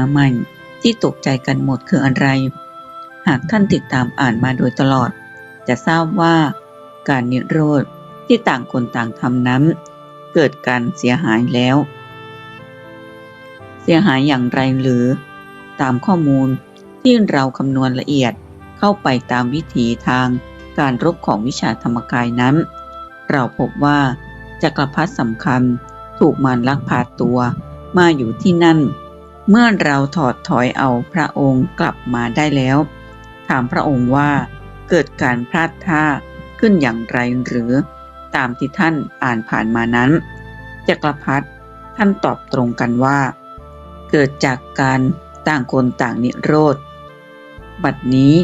าใหม่ ที่ตกใจกันหมดคืออะไร หากท่านติดตามอ่านมาโดยตลอด จะทราบว่า การนิโรธที่ต่างคนต่างทำนั้น เกิดการเสียหายแล้ว เสียหายอย่างไรหรือ ตามข้อมูลที่เราคำนวณละเอียดเข้าไปตามวิถีทางการรบของวิชาธรรมกายนั้น เราพบว่าจักรพรรดิสำคัญถูกมารลักพาตัวมาอยู่ที่นั่น เมื่อเราถอดถอยเอาพระองค์กลับมาได้แล้ว ถามพระองค์ว่าเกิดการพลาดท่าขึ้นอย่างไรหรือ ตามที่ท่านอ่านผ่านมานั้นจักรพรรดิท่านตอบตรงกันว่า เกิดจากการต่างคนต่างนิโรธ บัดนี้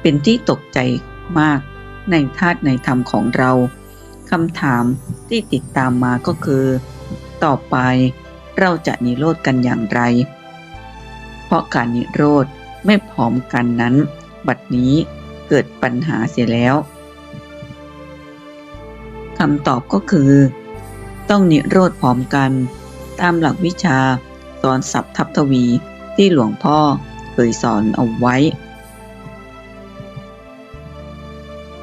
เป็นที่ตกใจมากในธาตุในธรรมของเราคำถามที่ติดตามมาก็คือ ต่อไปเราจะนิโรธกันอย่างไร ราะการนิโรธไม่พร้อมกันนั้น บัดนี้เกิดปัญหาเสียแล้วคำตอบก็คือ ต้องนิโรธพร้อมกัน ตามหลักวิชาสอนสับทับทวีที่หลวงพ่อเคยสอนเอาไว้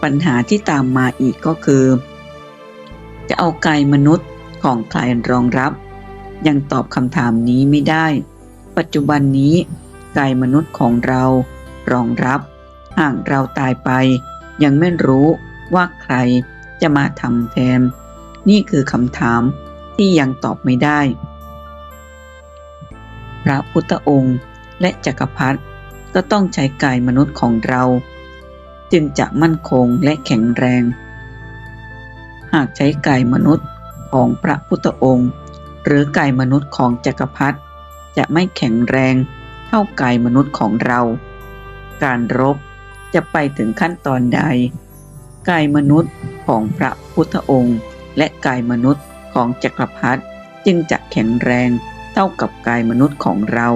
ปัญหาที่ตามมาอีกก็คือ จะเอากายมนุษย์ของใครรองรับ ยังตอบคำถามนี้ไม่ได้ ปัจจุบันนี้กายมนุษย์ของเรารองรับหากเราตายไป ยังไม่รู้ว่าใครจะมาทำแทน นี่คือคำถามที่ยังตอบไม่ได้ พระพุทธองค์และจักรพรรดิก็ต้องใช้กายมนุษย์ของเรา จึงจะมั่นคงและแข็งแรง หากใช้กายมนุษย์ของพระพุทธองค์ หรือกายมนุษย์ของจักรพรรดิ จะไม่แข็งแรงเท่ากายมนุษย์ของเรา การรบจะไปถึงขั้นตอนใด กายมนุษย์ของพระพุทธองค์ และกายมนุษย์ของจักรพรรดิจึงจะแข็งแรงเท่ากับกายมนุษย์ของเรา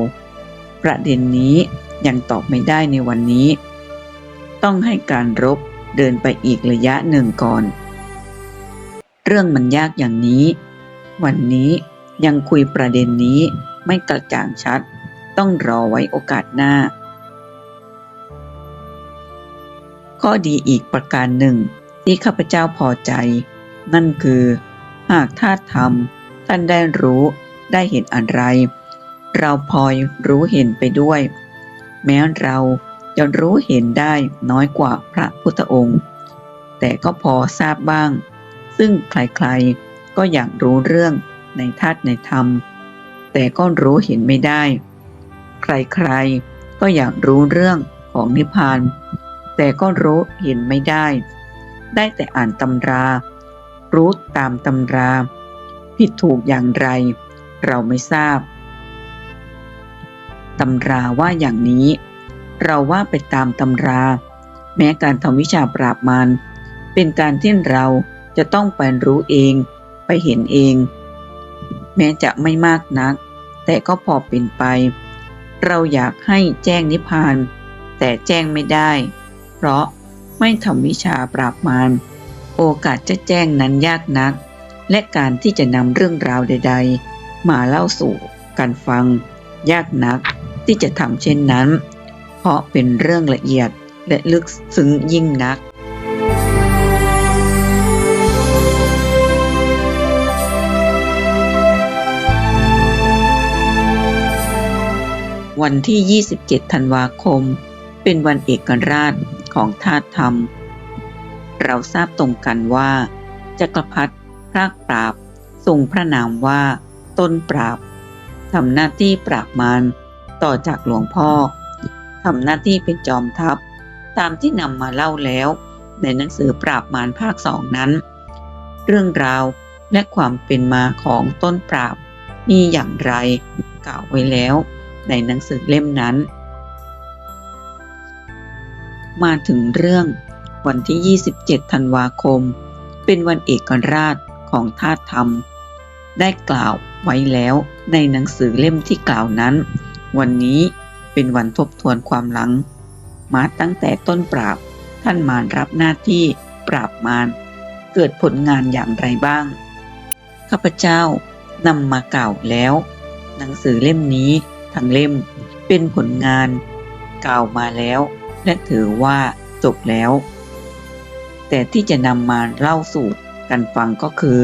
ประเด็นนี้ยังตอบไม่ได้ในวันนี้ ต้องให้การรบเดินไปอีกระยะหนึ่งก่อน เรื่องมันยากอย่างนี้ วันนี้ยังคุยประเด็นนี้ ไม่กระจ่างชัด ต้องรอไว้โอกาสหน้า ข้อดีอีกประการหนึ่ง ที่ข้าพเจ้าพอใจ นั่นคือ หากธาธรรม ท่านได้รู้ได้เห็นอะไร เราพลอยรู้เห็นไปด้วย แม้เราจะรู้เห็นได้น้อยกว่าพระพุทธองค์ แต่ก็พอทราบบ้าง ซึ่งใครๆก็อยากรู้เรื่องในธาตุในธรรม แต่ก็รู้เห็นไม่ได้ ใครๆ ก็อยากรู้เรื่องของนิพพาน แต่ก็รู้เห็นไม่ได้ ได้แต่อ่านตำรา รู้ตามตำรา ผิดถูกอย่างไร เราไม่ทราบตำราว่าอย่างนี้ เราว่าไปตามตำรา แม้การทำวิชาปราบมารเป็นการที่เราจะต้องไปรู้เอง ไปเห็นเอง แม้จะไม่มากนัก แต่ก็พอเป็นไป เราอยากให้แจ้งนิพพาน แต่แจ้งไม่ได้ เพราะไม่ทำวิชาปราบมารโอกาสจะแจ้งนั้นยากนัก และการที่จะนำเรื่องราวใด ๆ มาเล่าสู่กันฟัง ยากนักที่จะทำเช่นนั้น เพราะเป็นเรื่องละเอียดและลึกซึ้งยิ่งนัก วันที่ 27 ธันวาคม เป็นวันเอกราชของธาตุธรรม เราทราบตรงกันว่า จักรพรรดิพรากปราบ ทรงพระนามว่า ต้นปราบทำหน้าที่ปราบมารต่อจากหลวงพ่อทำหน้าที่เป็นจอมทัพ ตามที่นำมาเล่าแล้ว ในหนังสือปราบมารภาคสองนั้น เรื่องราวและความเป็นมาของต้นปราบมีอย่างไรกล่าวไว้แล้ว ในหนังสือเล่มนั้น มาถึงเรื่องวันที่ 27 ธันวาคม เป็นวันเอกราชของธาตุธรรม ได้กล่าวไว้แล้วในหนังสือเล่มที่กล่าวนั้น วันนี้เป็นวันทบทวนความหลัง มาตั้งแต่ต้นปราบท่านมารรับหน้าที่ปราบมารเกิดผลงานอย่างไรบ้าง ข้าพเจ้านำมากล่าวแล้ว หนังสือเล่มนี้ ทั้งเล่ม เป็นผลงานกล่าวมาแล้ว และถือว่าจบแล้ว แต่ที่จะนำมาเล่าสู่กันฟังก็คือ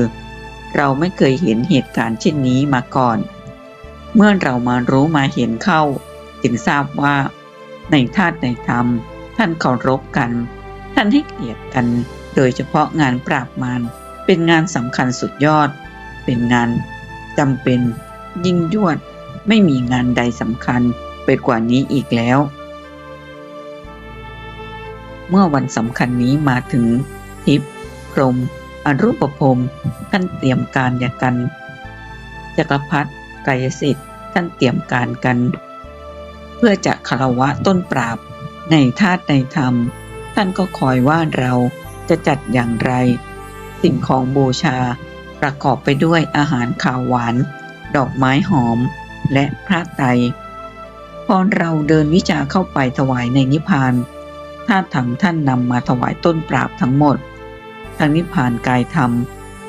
เราไม่เคยเห็นเหตุการณ์เช่นนี้มาก่อน เมื่อเรามารู้มาเห็นเข้า จึงทราบว่า ในธาตุในธรรม ท่านเคารพกัน ท่านให้เกียรติกัน โดยเฉพาะงานปราบมารเป็นงานสำคัญสุดยอด เป็นงานจำเป็นยิ่งยวด ไม่มีงานใดสำคัญไปกว่านี้อีกแล้ว เมื่อวันสำคัญนี้มาถึงทิพพรมอรูปภพท่านเตรียมการอย่างกัน จักรพรรดิกายสิทธิ์ท่านเตรียมการกัน เพื่อจะคารวะต้นปราบ ในธาตุในธรรม ท่านก็คอยว่าเราจะจัดอย่างไร สิ่งของบูชาประกอบไปด้วยอาหารขาวหวาน ดอกไม้หอม และพระไตรพอเราเดินวิจาเข้าไปถวายในนิพพานธาตุธรรมท่านนำมาถวายต้นปราบทั้งหมด ทั้งนิพพานกายธรรม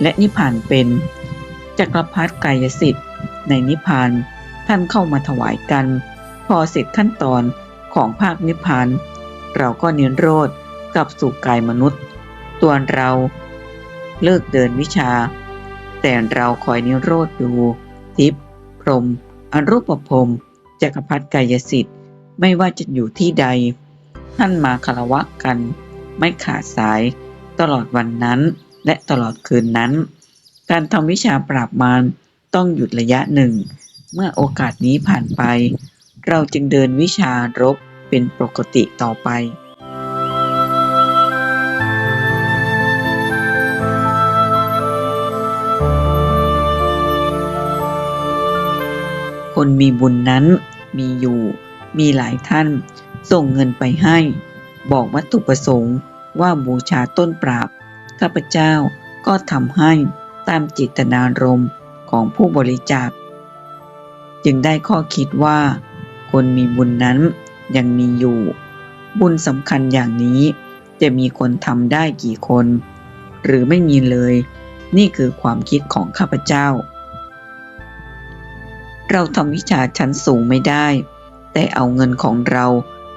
และนิพพานเป็น จักรพรรดิกายสิทธิ์ ในนิพพานท่านเข้ามาถวายกัน พอเสร็จขั้นตอนของภาคนิพพาน เราก็เนิโรธกลับสู่กายมนุษย์ ตัวเราเลิกเดินวิชา แต่เราคอยนิโรธดูทิพย์พรม อรูปภพจักรพรรดิกายสิทธิ์ไม่ว่าจะอยู่ที่ใด ท่านมาคารวะกัน ไม่ขาดสาย ตลอดวันนั้น และตลอดคืนนั้น การทำวิชาปราบมารต้องหยุดระยะหนึ่ง เมื่อโอกาสนี้ผ่านไป เราจึงเดินวิชารบเป็นปกติต่อไป คนมีบุญนั้นมีอยู่ มีหลายท่าน ส่งเงินไปให้ บอกวัตถุประสงค์ว่าบูชาต้นปราบ ข้าพเจ้าก็ทำให้ตามจิตนารมณ์ของผู้บริจาค จึงได้ข้อคิดว่า คนมีบุญนั้นยังมีอยู่ บุญสำคัญอย่างนี้จะมีคนทำได้กี่คน หรือไม่มีเลย นี่คือความคิดของข้าพเจ้า เราทำวิชาชั้นสูงไม่ได้ แต่เอาเงินของเรา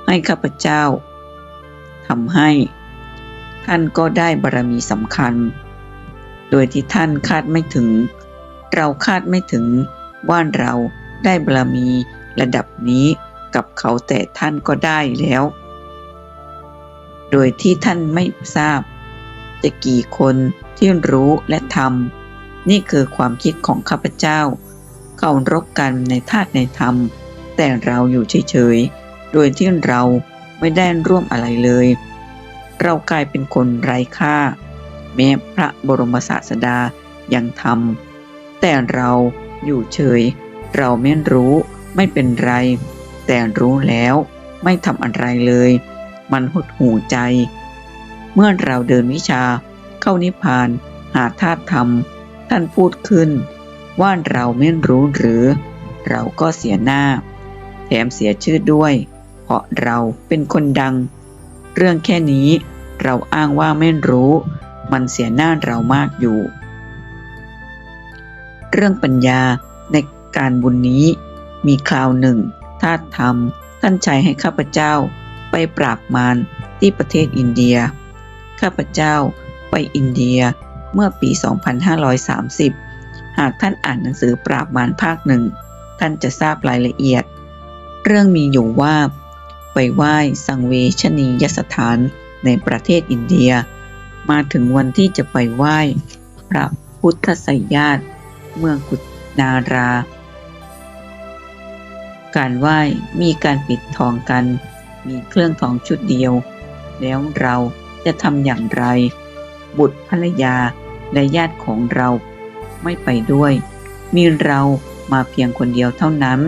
ให้ข้าพเจ้าทำให้ ท่านก็ได้บารมีสำคัญ โดยที่ท่านคาดไม่ถึง เราคาดไม่ถึงว่าเราได้บารมีระดับนี้กับเขาแต่ท่านก็ได้แล้ว โดยที่ท่านไม่ทราบ จะกี่คนที่รู้และทำนี่คือความคิดของข้าพเจ้า เขารบกันในธาตุในธรรม แต่เราอยู่เฉยๆ โดยที่เราไม่ได้ร่วมอะไรเลย เรากลายเป็นคนไร้ค่า แม้พระบรมศาสดายังทำแต่เราอยู่เฉย เราไม่รู้ไม่เป็นไร แต่รู้แล้วไม่ทำอะไรเลย มันหดหูใจ เมื่อเราเดินวิชาเข้านิพพานหาธาตุธรรม ท่านพูดขึ้น ว่าเราไม่รู้หรือ เราก็เสียหน้า แถมเสียชื่อด้วย เพราะเราเป็นคนดัง เรื่องแค่นี้เราอ้างว่าไม่รู้ มันเสียหน้าเรามากอยู่ เรื่องปัญญาในการบุญนี้ มีคราวหนึ่งธาธรรม ท่านใช้ให้ข้าพเจ้าไปปราบมารที่ประเทศอินเดีย ข้าพเจ้าไปอินเดียเมื่อปี 2530 หากท่านอ่านหนังสือปราบมารภาคหนึ่ง ท่านจะทราบรายละเอียด เรื่องมีอยู่ว่าไปไหว้สังเวชนียสถานในประเทศอินเดีย มาถึงวันที่จะไปไหว้พระพุทธไสยาตเมืองกุนารา การไหว้มีการปิดทองกัน มีเครื่องทองชุดเดียว แล้วเราจะทำอย่างไร บุตรภรรยาและญาติของเรา ไม่ไปด้วย มีเรามาเพียงคนเดียวเท่านั้น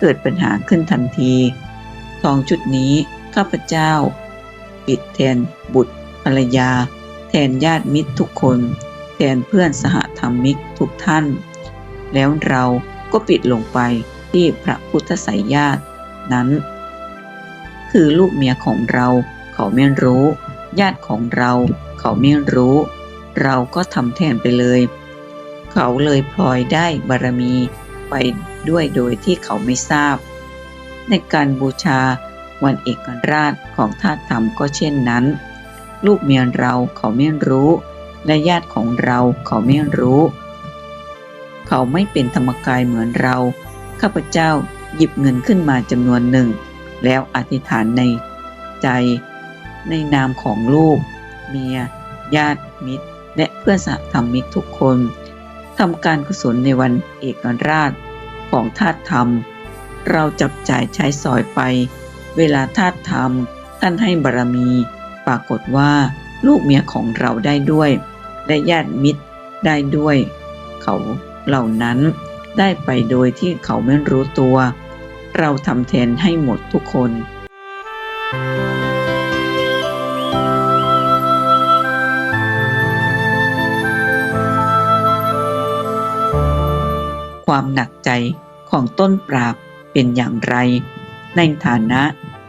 เกิดปัญหาขึ้นทันทีทองชุดนี้ข้าพเจ้า ปิดแทนบุตรภรรยา แทนญาติมิตรทุกคน แทนเพื่อนสหธรรมิกทุกท่าน แล้วเราก็ปิดลงไปที่พระพุทธไสยญาตินั้น คือลูกเมียของเรา เขาไม่รู้ ญาติของเรา เขาไม่รู้ เราก็ทำแทนไปเลย เขาเลยพลอยได้บารมีไปด้วยโดยที่เขาไม่ทราบ ในการบูชาวันเอกราชของทาธรรมก็เช่นนั้น ลูกเมียเราเขาไม่รู้ และญาติของเราเขาไม่รู้ เขาไม่เป็นธรรมกายเหมือนเรา ข้าพเจ้าหยิบเงินขึ้นมาจำนวนหนึ่ง แล้วอธิษฐานในใจ ในนามของลูก เมีย ญาติมิตร และเพื่อนสหธรรมิกทุกคน ทำการกุศลในวันเอกราชของทาสธรรม เราจับจ่ายใช้สอยไป เวลาทาสธรรม ท่านให้บารมี ปรากฏว่าลูกเมียของเราได้ด้วย และญาติมิตรได้ด้วย เขาเหล่านั้นได้ไปโดยที่เขาไม่รู้ตัว เราทำแทนให้หมดทุกคน ความหนักใจของต้นปราบเป็นอย่างไร ในฐานะ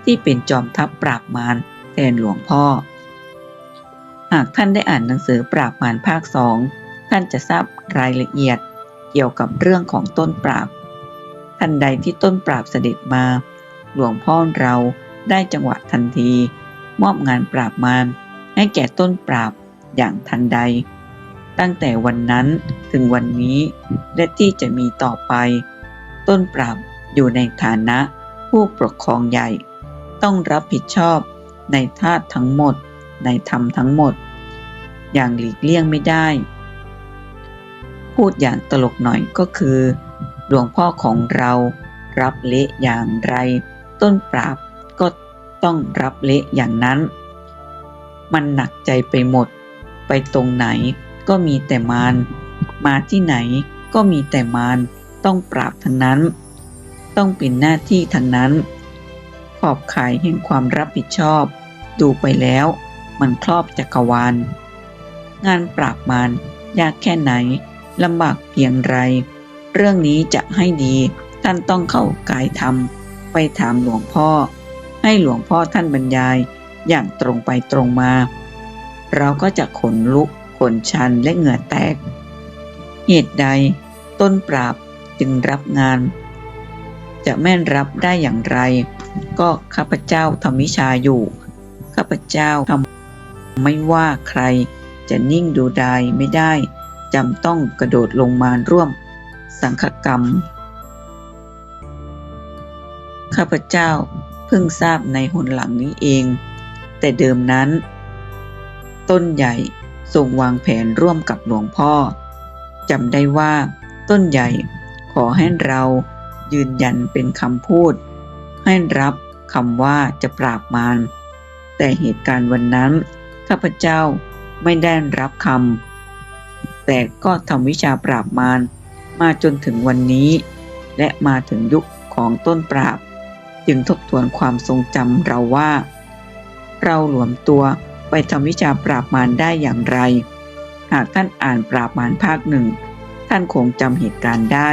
ที่เป็นจอมทัพปราบมารแทนหลวงพ่อ หากท่านได้อ่านหนังสือปราบมารภาคสองท่านจะทราบรายละเอียดเกี่ยวกับเรื่องของต้นปราบ ทันใดที่ต้นปราบเสด็จมา หลวงพ่อเราได้จังหวะทันที มอบงานปราบมารให้แก่ต้นปราบอย่างทันใด ตั้งแต่วันนั้นถึงวันนี้และที่จะมีต่อไป ต้นปราบอยู่ในฐานะผู้ปกครองใหญ่ ต้องรับผิดชอบในธาตุทั้งหมด ในธรรมทั้งหมด อย่างหลีกเลี่ยงไม่ได้ พูดอย่างตลกหน่อยก็คือหลวงพ่อของเรารับเละอย่างไร ต้นปราบก็ต้องรับเละอย่างนั้น มันหนักใจไปหมดไปตรงไหน ก็มีแต่มารมาที่ไหนก็มีแต่มารต้องปราบทั้งนั้น ต้องเป็นหน้าที่ทั้งนั้น ขอบข่ายแห่งความรับผิดชอบ ดูไปแล้วมันครอบจักรวาล งานปราบมารยากแค่ไหนลำบากเพียงไร เรื่องนี้จะให้ดีท่านต้องเข้ากายธรรม ไปถามหลวงพ่อ ให้หลวงพ่อท่านบรรยายอย่างตรงไปตรงมา เราก็จะขนลุก ขนชันและเหงื่อแตก เหตุใดต้นปราบจึงรับงาน จะแม่นรับได้อย่างไร ก็ข้าพเจ้าทำวิชาอยู่ ข้าพเจ้าทำไม่ว่าใครจะนิ่งดูดายไม่ได้จำต้องกระโดดลงมาร่วมสังฆกรรม ข้าพเจ้าเพิ่งทราบในหนหลังนี้เอง แต่เดิมนั้น ต้นใหญ่ ทรงวางแผนร่วมกับหลวงพ่อจำได้ว่า ต้นใหญ่ขอให้เรายืนยันเป็นคำพูด ให้รับคำว่าจะปราบมารแต่เหตุการณ์วันนั้น ข้าพเจ้าไม่ได้รับคำแต่ก็ทำวิชาปราบมารมาจนถึงวันนี้ และมาถึงยุคของต้นปราบ จึงทบทวนความทรงจำเราว่า เราหลวมตัว ไปทำวิชาปราบมารได้อย่างไร หากท่านอ่านปราบมารภาคหนึ่ง ท่านคงจำเหตุการณ์ได้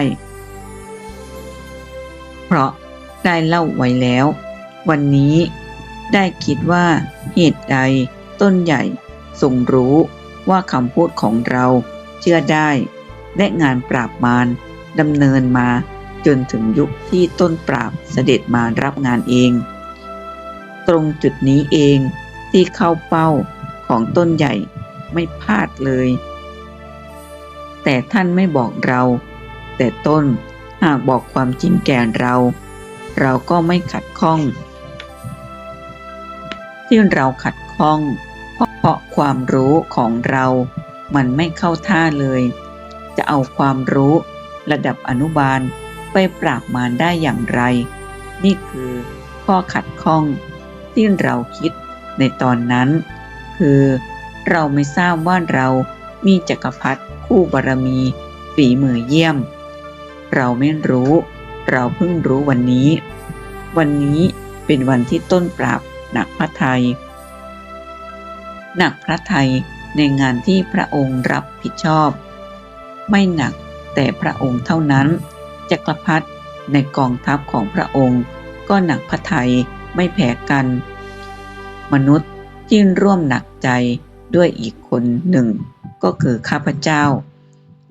เพราะได้เล่าไว้แล้ว วันนี้ได้คิดว่าเหตุใดต้นใหญ่ทรงรู้ว่าคำพูดของเราเชื่อได้ และงานปราบมารดำเนินมาจนถึงยุคที่ต้นปราบเสด็จมารับงานเอง ตรงจุดนี้เอง ที่เข้าเป้าของต้นใหญ่ไม่พลาดเลย แต่ท่านไม่บอกเรา แต่ต้นหากบอกความจริงแก่เรา เราก็ไม่ขัดข้อง ที่เราขัดข้อง เพราะความรู้ของเรา มันไม่เข้าท่าเลย จะเอาความรู้ระดับอนุบาลไปปราบมารได้อย่างไร นี่คือข้อขัดข้องที่เราคิด ในตอนนั้น คือเราไม่ทราบว่าเรามีจักรพรรดิคู่บารมี ฝีมือเยี่ยม เราไม่รู้ เราเพิ่งรู้วันนี้ วันนี้เป็นวันที่ต้นปราบหนักพระไทย หนักพระไทยในงานที่พระองค์รับผิดชอบ ไม่หนักแต่พระองค์เท่านั้น จักรพรรดิในกองทัพของพระองค์ ก็หนักพระไทยไม่แพ้กัน มนุษย์ที่ร่วมหนักใจด้วยอีกคนหนึ่ง ก็คือข้าพเจ้า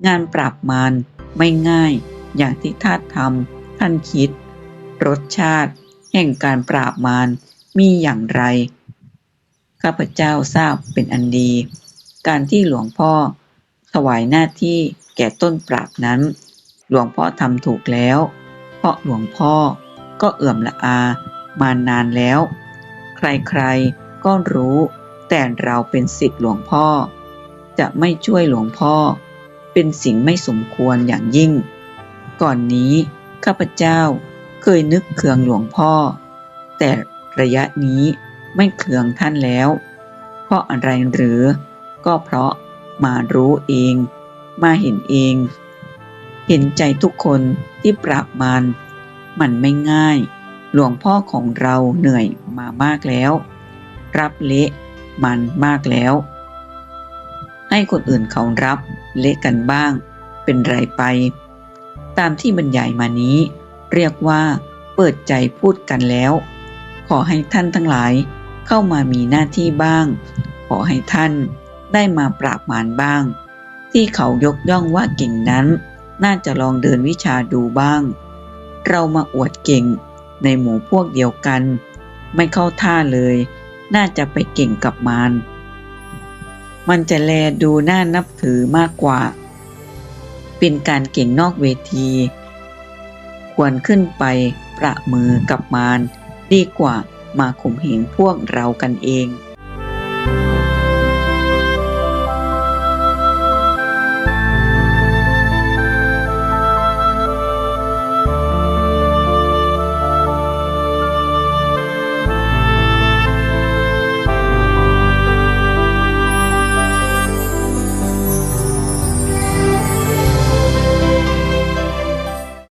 งานปราบมารไม่ง่ายอย่างที่ท่านทำท่านคิด รสชาติ แห่งการปราบมารมีอย่างไร ข้าพเจ้าทราบเป็นอันดี การที่หลวงพ่อ ถวายหน้าที่แก่ต้นปราบนั้น หลวงพ่อทำถูกแล้ว เพราะหลวงพ่อก็เอื่อมละอามานานแล้ว ใครๆ ก็รู้ แต่เราเป็นสิทธิ์หลวงพ่อ จะไม่ช่วยหลวงพ่อ เป็นสิ่งไม่สมควรอย่างยิ่ง ก่อนนี้ข้าพเจ้าเคยนึกเคืองหลวงพ่อ แต่ระยะนี้ไม่เคืองท่านแล้ว เพราะอะไรหรือ ก็เพราะมารู้เอง มาเห็นเอง เห็นใจทุกคนที่ปราบมารมันไม่ง่าย หลวงพ่อของเราเหนื่อยมามากแล้ว รับเละมันมากแล้ว ให้คนอื่นเขารับเละกันบ้าง เป็นไรไป ตามที่บรรยายมานี้ เรียกว่า เปิดใจพูดกันแล้ว ขอให้ท่านทั้งหลายเข้ามามีหน้าที่บ้าง ขอให้ท่านได้มาปราบมารบ้าง ที่เขายกย่องว่าเก่งนั้น น่าจะลองเดินวิชาดูบ้าง เรามาอวดเก่ง ในหมู่พวกเดียวกัน ไม่เข้าท่าเลย น่าจะไปเก่งกับมารมันจะแลดูน่านับถือมากกว่า เป็นการเก่งนอกเวที ควรขึ้นไปประมือกับมารดีกว่ามาข่มเหงพวกเรากันเอง